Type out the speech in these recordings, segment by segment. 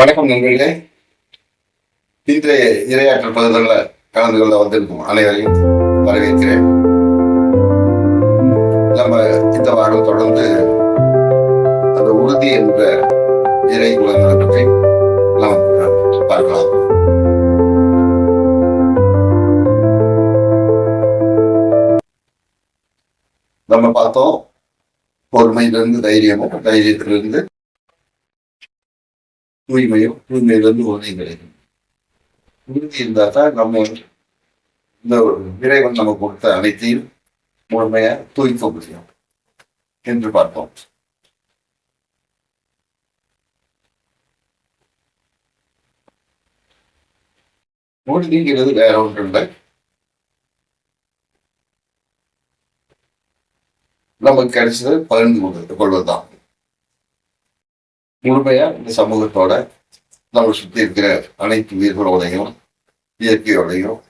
வணக்கம் நண்பர்களே. இன்றைய இரையாற்றல் பகுதிகளில் கலந்து கொள்ள வந்திருக்கும் அனைவரையும் வரவேற்கிறேன். நம்ம இந்த வாரம் தொடர்ந்து அந்த உறுதி என்ற இறை குலங்களை பற்றி நாம் பார்க்கலாம். நம்ம பார்த்தோம் பொறுமையிலிருந்து தைரியமும் தைரியத்திலிருந்து தூய்மையும் தூய்மையிலிருந்து உறுதியும் கிடைக்கும். உறுதி இருந்தால் தான் நம்ம இந்த இறைவன் நம்ம கொடுத்த அனைத்தையும் முழுமையாக தூய்க்க முடியும் என்று பார்ப்போம். உறுதிங்கிறது வேற ஒன்று இல்லை. நமக்கு கிடைச்சது பகிர்ந்து கொள்வதுதான். முழுமையா இந்த சமூகத்தோட நம்ம சுத்தி இருக்கிற அனைத்து உயிர்களோடையும் இயற்கையோடையும்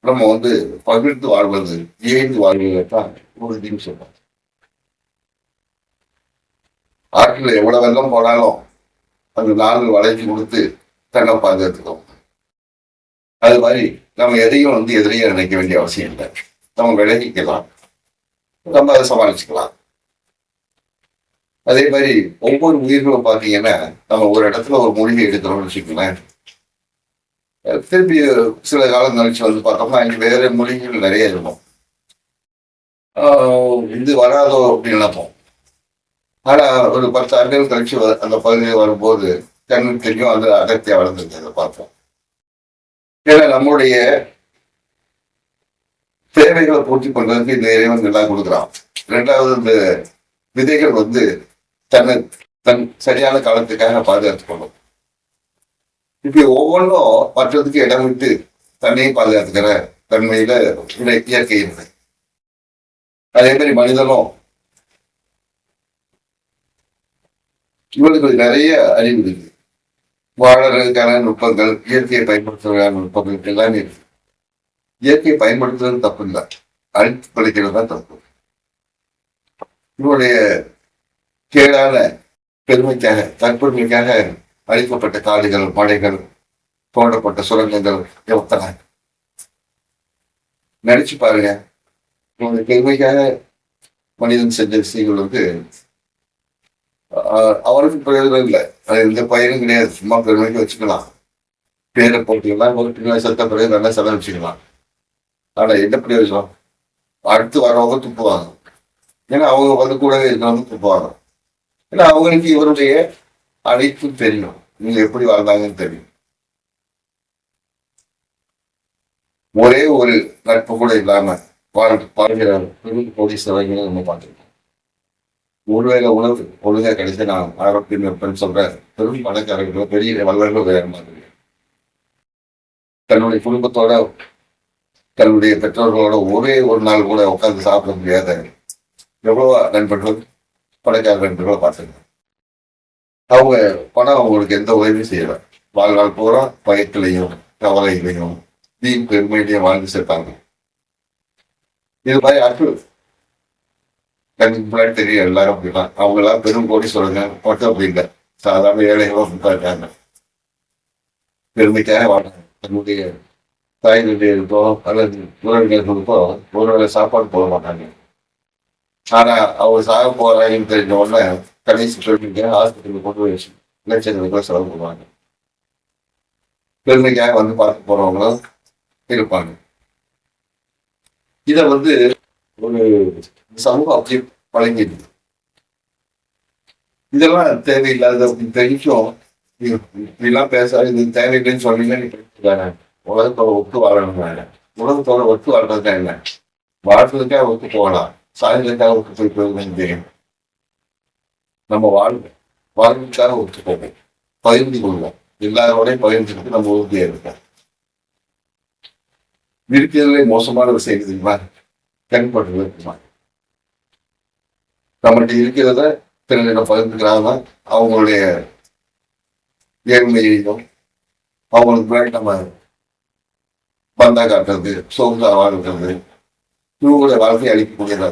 நம்ம வந்து பகிர்ந்து வாழ்வது இயந்து வாழ்வதான் உறுதின்னு சொல்றோம் ஆற்றில் எவ்வளவு வெள்ளம் போனாலும் அந்த நாள் வளைஞ்சு கொடுத்து தன்னை பாதுகாத்துக்கும். அது மாதிரி நம்ம எதையும் வந்து எதிரையும் நினைக்க வேண்டிய அவசியம் இல்லை. நம்ம விளைவிக்கலாம் நம்ம அதை சமாளிச்சுக்கலாம். அதே மாதிரி ஒவ்வொரு உயிர்களும் பார்த்தீங்கன்னா நம்ம ஒரு இடத்துல ஒரு மூலிகை எடுக்கிறோம்னு வச்சுக்கோங்களேன். திருப்பி சில காலம் கழிச்சு வந்து பார்த்தோம்னா இங்கே வேற மொழிகள் நிறைய இருக்கும். ஆஹ் இது வராதோ அப்படின்னு நினைப்போம். ஆனா ஒரு பத்து ஆண்டுகள் கழிச்சு அந்த பகுதியில் வரும்போது கண்ணுக்கு தெரியும் அது அகத்தியா வளர்ந்துருக்கு அதை ஏன்னா நம்மளுடைய தேவைகளை பூர்த்தி பண்றதுக்கு இந்த இறைவன் எல்லாம் கொடுக்குறான். ரெண்டாவது இந்த விதைகள் வந்து தன்னை தன் சரியான காலத்துக்காக பாதுகாத்துக் கொள்ளும் இப்படி ஒவ்வொன்றும் மற்றதுக்கு இடம் விட்டு தன்னையும் பாதுகாத்துக்கிற தன்மையில இயற்கை இல்லை அதே மாதிரி மனிதனும் இவனுக்கு நிறைய அறிவு இருக்கு. வாழறதுக்கான நுட்பங்கள் இயற்கையை பயன்படுத்துவதற்கான நுட்பங்கள் எல்லாமே இருக்கு. இயற்கையை பயன்படுத்துறது தப்பு இல்லை அழித்து பழிக்கிறது தான் தப்பு. இவருடைய கேடான பெருமைக்காக தற்பெருமைக்காக அழிக்கப்பட்ட காடுகள் மலைகள் தோண்டப்பட்ட சுரங்கங்கள் எத்தனை நினைச்சு பாருங்க. உங்களுடைய பெருமைக்காக மனிதன் செஞ்ச விஷயங்கள் வந்து அவருக்கு பிரயோஜனம் இல்லை. அது எந்த பயனும் கிடையாது. சும்மா பெருமைக்கு வச்சுக்கலாம். பேரை போட்டுக்கலாம். ஒரு பின்னாடி செத்த பிறகு நல்லா செலவு வச்சுக்கலாம். ஆனா என்ன பிரயோஜனம்? அடுத்து வரவங்க துப்புவாங்க. ஏன்னா அவங்க வந்து கூடவே இருக்கிறவங்க துப்புவாங்க. ஏன்னா அவங்களுக்கு இவருடைய அழைப்பு தெரியும். நீங்க எப்படி வாழ்ந்தாங்கன்னு தெரியும். ஒரே ஒரு நட்பு கூட இல்லாம வாழ் பெரும் போலீஸ் நம்ம பார்த்துருக்கோம். ஒருவேளை உணவு ஒழுங்காக கிடைச்சா நான் ஆரோக்கியம் இருப்பேன்னு சொல்ற பெரும் பணக்காரர்களோ பெரிய வல்லர்களோ வேற மாதிரி. தன்னுடைய குடும்பத்தோட தன்னுடைய பெற்றோர்களோட ஒரே ஒரு நாள் கூட உட்கார்ந்து சாப்பிட முடியாத எவ்வளவா நண்பர்கள்? பணக்கார நண்பர்கள் பார்த்துருக்கேன். அவங்க பணம் அவங்களுக்கு எந்த உதவியும் செய்யலை. வாழ்நாள் பூரா பயத்திலையும் கவலையிலையும் வீண் பெருமையிலையும் வாழ்ந்து சேர்த்தாங்க இது மாதிரி அற்று கண்ணுக்கு முன்னாடி தெரியும் எல்லாரும் அப்படிதான். அவங்க எல்லாம் பெரும் கோடி சொல்லுங்க மட்டும் அப்படி இல்லை. சாதாரண ஏழைகளும் அப்படிதான் இருக்காங்க. பெருமைக்காக வாழ்றாங்க. தன்னுடைய தாயினுடைய இருக்கோ அல்லது உறவினர் இருக்கோ ஒருவேளை சாப்பாடு போட மாட்டாங்க. ஆனா அவங்க சாக போறாங்கன்னு தெரிஞ்ச உடனே கடைசி பெருமைக்காக ஹாஸ்பிட்டலுக்கு கொண்டு போய் லட்சக்கணக்கில் செலவு பண்ணுவாங்க. பெருமைக்காக வந்து பார்க்க போறவங்களும் இருப்பாங்க. இதை வந்து ஒரு சமூகம் அப்படி பழங்கிடுது இதெல்லாம் தேவையில்லாத தெரிஞ்சும் இப்படிலாம் பேச இது தேவையில்லைன்னு சொன்னீங்கன்னா உலகத்தோட ஒத்து வாழணும் உலகத்தோட ஒத்து வாழ்றதுக்கா என்ன? வாழ்றதுக்காக ஒத்து போகலாம். சாயந்தரக்காக ஒத்து போய் போகுதுன்னு நம்ம வாழ்வு வாழ்வுக்காக ஒத்து போவோம் பகிர்ந்து கொள்வோம். எல்லாரோடையும் பகிர்ந்துக்கிட்டு நம்ம உறுதியா இருக்கோம் இருக்கிறதுலே மோசமான விஷயம் எது தெரியுமா? தென்படுறது இருக்குமா? நம்மகிட்ட இருக்கிறத பிறரிடம் பகிர்ந்துக்கிறாங்க அவங்களுடைய ஏழ்மையையும் அவங்களுக்கு வேண்டாம? நம்ம பந்தா காட்டுறது சோர்ந்தா வாழ்கிறது இவங்களுடைய வாழ்க்கையை அழிக்கக்கூடியது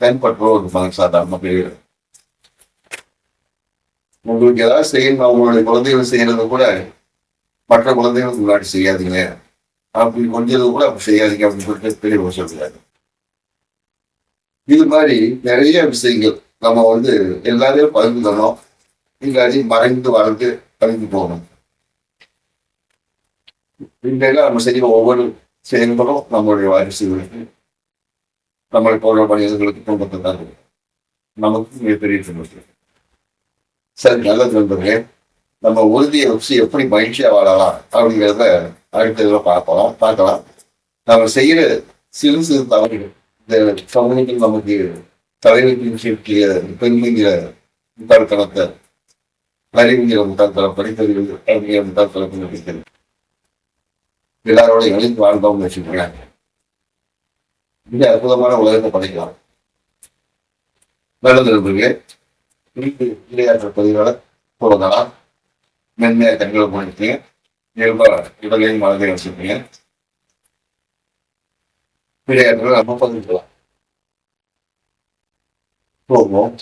தென்பற்ற ஒரு மகன் சாதாரண பெரிய உங்களுக்கு ஏதாவது செய்யணும் உங்களுடைய குழந்தைகள் செய்யறது கூட மற்ற குழந்தைகளுக்கு முன்னாடி செய்யாதீங்க. அப்படி கொஞ்சது கூட அப்படி செய்யாதீங்க அப்படின்னு சொல்லிட்டு பெரிய சொல்றாரு இது மாதிரி நிறைய விஷயங்கள் நம்ம வந்து எல்லாரையும் பகிர்ந்துக்கணும் இல்லாட்டி மறைந்து வளர்ந்து பகிர்ந்து போகணும். இன்றைக்கு நம்ம செய்யும் ஒவ்வொரு செயல்களும் நம்மளுடைய வாரிசுகளுக்கு நம்மளை போன்ற மனிதர்களுக்கு துன்பத்தை தான் நமக்கு மிகப்பெரிய துன்பத்தை சரி நல்லது நண்பர்களே நம்ம உறுதியை வச்சு எப்படி மகிழ்ச்சியா வாழலாம் அப்படிங்கிறத அடுத்த இதில் பார்க்கலாம் பார்க்கலாம் நம்ம செய்யற சிறு சிறு தவறுகள் இந்த சமூகத்தில் நமக்கு தலைவர்கள் சேர்க்கிய பெருமைங்கிற முட்டாள்தனத்தை அறிவுங்கிற முட்டாள்தனம் படித்தறிவு அப்படிங்கிற முட்டாள்தனத்தை எல்லாரோட எழுந்து வாழ்ந்தோம்னு வச்சுக்கோங்களேன் மிக அற்புதமான உலகத்தை படைக்கலாம். நல்லது நண்பர்களே விளையாட்டு பதிவாளர் போவதெல்லாம் மென்மையா கண்களை போயிருக்கீங்க இயல்பா உடலையும் மனதையும் வச்சிருக்கீங்க விளையாட்டுகள் நம்ம பகிர்ந்துக்கலாம் போவோம்.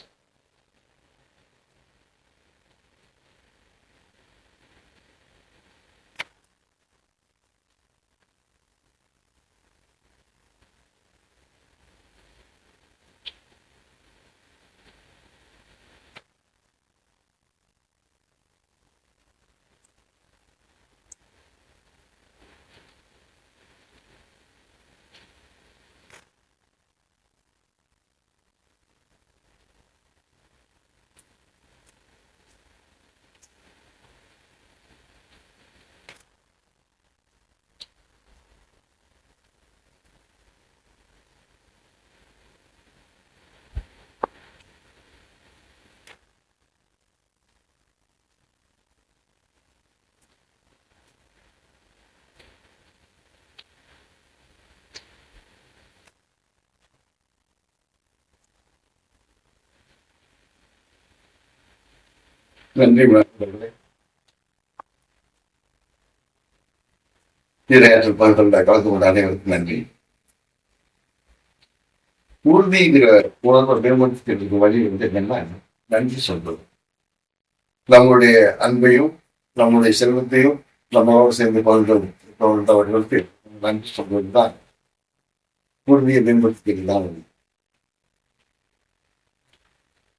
நன்றி நண்பர்களே இரையாற்றல் பகுதியில் கலந்து கொண்ட அனைவருக்கும் நன்றி. உறுதிங்கிற உணர்வை மேம்படுத்திக்கிறதுக்கு வழி வந்து என்னன்னா நன்றி சொல்வது. நம்மளுடைய அன்பையும் நம்மளுடைய செல்வத்தையும் நம்மளோடு சேர்ந்து பகிர்ந்து பகிர்ந்தவர்களுக்கு நன்றி சொல்வது தான் உறுதியை மேம்படுத்திக்கிறது தான்